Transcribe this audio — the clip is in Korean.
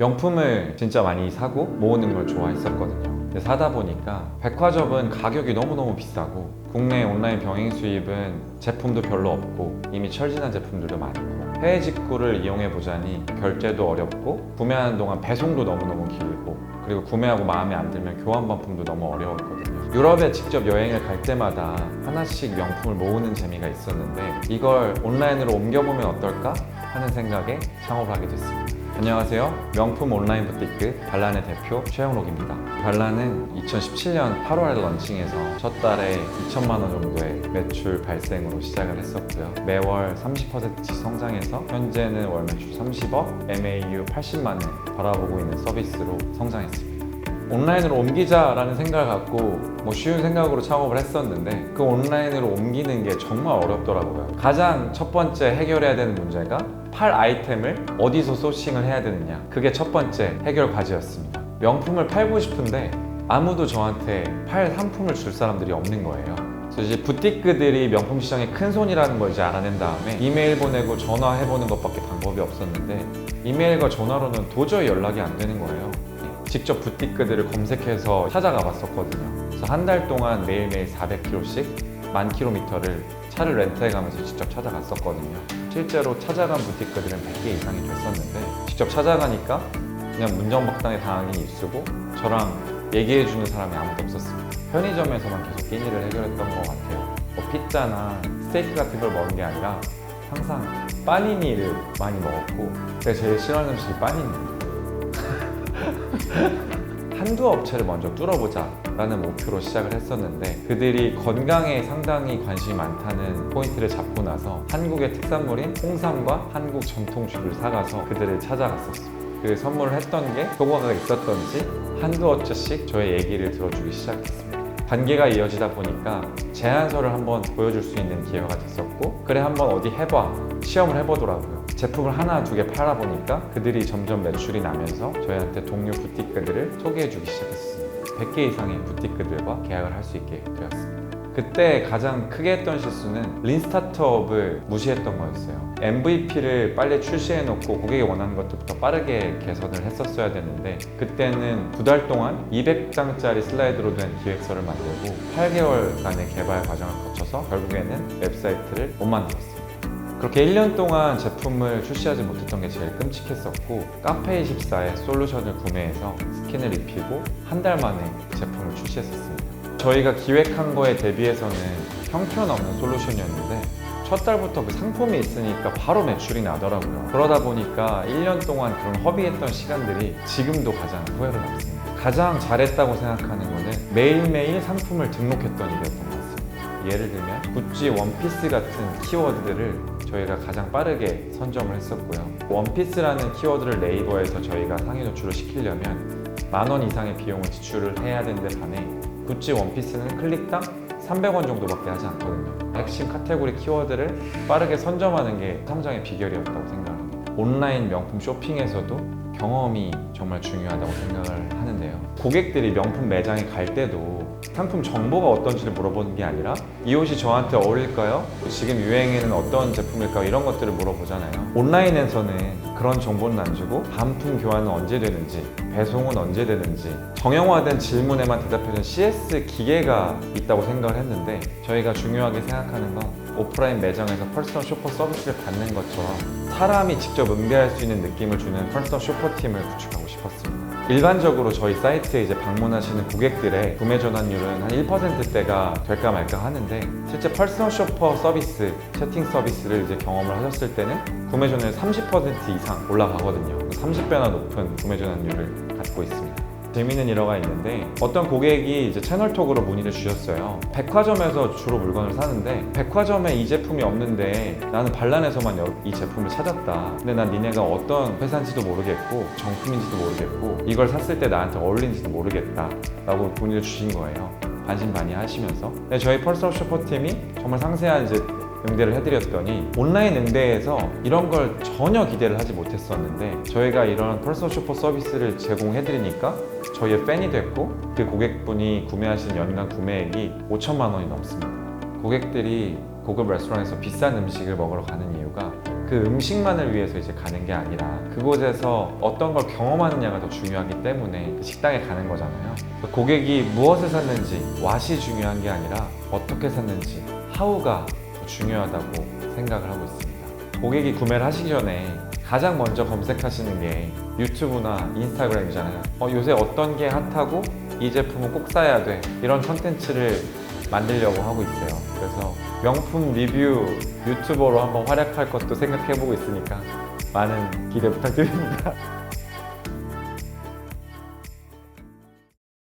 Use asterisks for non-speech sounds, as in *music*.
명품을 진짜 많이 사고 모으는 걸 좋아했었거든요. 근데 사다 보니까 백화점은 가격이 너무너무 비싸고 국내 온라인 병행 수입은 제품도 별로 없고 이미 철진한 제품들도 많고 해외 직구를 이용해 보자니 결제도 어렵고 구매하는 동안 배송도 너무너무 길고 그리고 구매하고 마음에 안 들면 교환 반품도 너무 어려웠거든요. 유럽에 직접 여행을 갈 때마다 하나씩 명품을 모으는 재미가 있었는데 이걸 온라인으로 옮겨보면 어떨까 하는 생각에 창업을 하게 됐습니다. 안녕하세요. 명품 온라인 부티크 발란의 대표 최영록입니다. 발란은 2017년 8월에 런칭해서 첫 달에 2천만 원 정도의 매출 발생으로 시작을 했었고요. 매월 30%씩 성장해서 현재는 월 매출 30억, MAU 80만 을 바라보고 있는 서비스로 성장했습니다. 온라인으로 옮기자라는 생각을 갖고 뭐 쉬운 생각으로 창업을 했었는데 그 온라인으로 옮기는 게 정말 어렵더라고요. 가장 첫 번째 해결해야 되는 문제가 팔 아이템을 어디서 소싱을 해야 되느냐. 그게 첫 번째 해결 과제였습니다. 명품을 팔고 싶은데 아무도 저한테 팔 상품을 줄 사람들이 없는 거예요. 그래서 이제 부티크들이 명품 시장에 큰 손이라는 걸 이제 알아낸 다음에 이메일 보내고 전화해보는 것밖에 방법이 없었는데 이메일과 전화로는 도저히 연락이 안 되는 거예요. 직접 부티크들을 검색해서 찾아가 봤었거든요. 그래서 한 달 동안 매일매일 400km씩 만 킬로미터를 차를 렌트해 가면서 직접 찾아갔었거든요. 실제로 찾아간 부티크들은 100개 이상이 됐었는데 직접 찾아가니까 그냥 문정박당에 당하긴 입수고 저랑 얘기해주는 사람이 아무도 없었습니다. 편의점에서만 계속 끼니를 해결했던 것 같아요. 뭐 피자나 스테이크 같은 걸 먹은 게 아니라 항상 빠니니를 많이 먹었고 제가 제일 싫어하는 음식이 빠니니예요. *laughs* 한두 업체를 먼저 뚫어보자 라는 목표로 시작을 했었는데 그들이 건강에 상당히 관심이 많다는 포인트를 잡고 나서 한국의 특산물인 홍삼과 한국 전통죽을 사가서 그들을 찾아갔었어요. 그 선물을 했던 게 효과가 있었던지 한두 업체씩 저의 얘기를 들어주기 시작했습니다 관계가 이어지다 보니까 제안서를 한번 보여줄 수 있는 기회가 됐었고 그래 한번 어디 해봐 시험을 해보더라고요. 제품을 하나 두 개 팔아보니까 그들이 점점 매출이 나면서 저희한테 동료 부티크들을 소개해주기 시작했습니다. 100개 이상의 부티크들과 계약을 할 수 있게 되었습니다 그때 가장 크게 했던 실수는 린 스타트업을 무시했던 거였어요. MVP를 빨리 출시해놓고 고객이 원하는 것들부터 빠르게 개선을 했었어야 되는데 그때는 두 달 동안 200장짜리 슬라이드로 된 기획서를 만들고 8개월간의 개발 과정을 거쳐서 결국에는 웹사이트를 못 만들었습니다. 그렇게 1년 동안 제품을 출시하지 못했던 게 제일 끔찍했었고 카페24에 솔루션을 구매해서 스킨을 입히고 한 달 만에 제품을 출시했었습니다. 저희가 기획한 거에 대비해서는 형편없는 솔루션이었는데 첫 달부터 그 상품이 있으니까 바로 매출이 나더라고요. 그러다 보니까 1년 동안 그런 허비했던 시간들이 지금도 가장 후회로 남습니다. 가장 잘했다고 생각하는 거는 매일매일 상품을 등록했던 일이었던 것 같습니다. 예를 들면 구찌 원피스 같은 키워드들을 저희가 가장 빠르게 선점을 했었고요. 원피스라는 키워드를 네이버에서 저희가 상위 노출을 시키려면 만 원 이상의 비용을 지출을 해야 되는데 반해 구찌 원피스는 클릭당 300원 정도밖에 하지 않거든요. 핵심 카테고리 키워드를 빠르게 선점하는 게 성장의 비결이었다고 생각합니다. 온라인 명품 쇼핑에서도 경험이 정말 중요하다고 생각을 하는데요. 고객들이 명품 매장에 갈 때도 상품 정보가 어떤지를 물어보는 게 아니라 이 옷이 저한테 어울릴까요? 지금 유행에는 어떤 제품일까요? 이런 것들을 물어보잖아요. 온라인에서는 그런 정보는 안 주고 반품 교환은 언제 되는지, 배송은 언제 되는지 정형화된 질문에만 대답해주는 CS 기계가 있다고 생각을 했는데 저희가 중요하게 생각하는 건 오프라인 매장에서 퍼스널 쇼퍼 서비스를 받는 것처럼 사람이 직접 응대할 수 있는 느낌을 주는 퍼스널 쇼퍼 팀을 구축하고 싶었습니다. 일반적으로 저희 사이트에 이제 방문하시는 고객들의 구매 전환율은 한 1%대가 될까 말까 하는데 실제 퍼스널 쇼퍼 서비스, 채팅 서비스를 이제 경험을 하셨을 때는 구매 전환율 30% 이상 올라가거든요. 30배나 높은 구매 전환율을 갖고 있습니다. 재미있는 일화가 있는데 어떤 고객이 이제 채널톡으로 문의를 주셨어요. 백화점에서 주로 물건을 사는데 백화점에 이 제품이 없는데 나는 반란에서만 여- 이 제품을 찾았다. 근데 난 니네가 어떤 회사인지도 모르겠고 정품인지도 모르겠고 이걸 샀을 때 나한테 어울리는지도 모르겠다. 라고 문의를 주신 거예요. 반신반의하시면서 근데 저희 퍼스널 쇼퍼 팀이 정말 상세한 이제 응대를 해드렸더니 온라인 응대에서 이런 걸 전혀 기대를 하지 못했었는데 저희가 이런 퍼스널 쇼퍼 서비스를 제공해드리니까 저희의 팬이 됐고 그 고객분이 구매하신 연간 구매액이 5천만 원이 넘습니다. 고객들이 고급 레스토랑에서 비싼 음식을 먹으러 가는 이유가 그 음식만을 위해서 이제 가는 게 아니라 그곳에서 어떤 걸 경험하느냐가 더 중요하기 때문에 그 식당에 가는 거잖아요. 그 고객이 무엇을 샀는지 왓이 중요한 게 아니라 어떻게 샀는지 하우가 더 중요하다고 생각을 하고 있습니다. 고객이 구매를 하시기 전에 가장 먼저 검색하시는 게 유튜브나 인스타그램이잖아요. 어, 요새 어떤 게 핫하고 이 제품은 꼭 사야 돼. 이런 컨텐츠를 만들려고 하고 있어요. 그래서 명품 리뷰 유튜버로 한번 활약할 것도 생각해보고 있으니까 많은 기대 부탁드립니다. *laughs*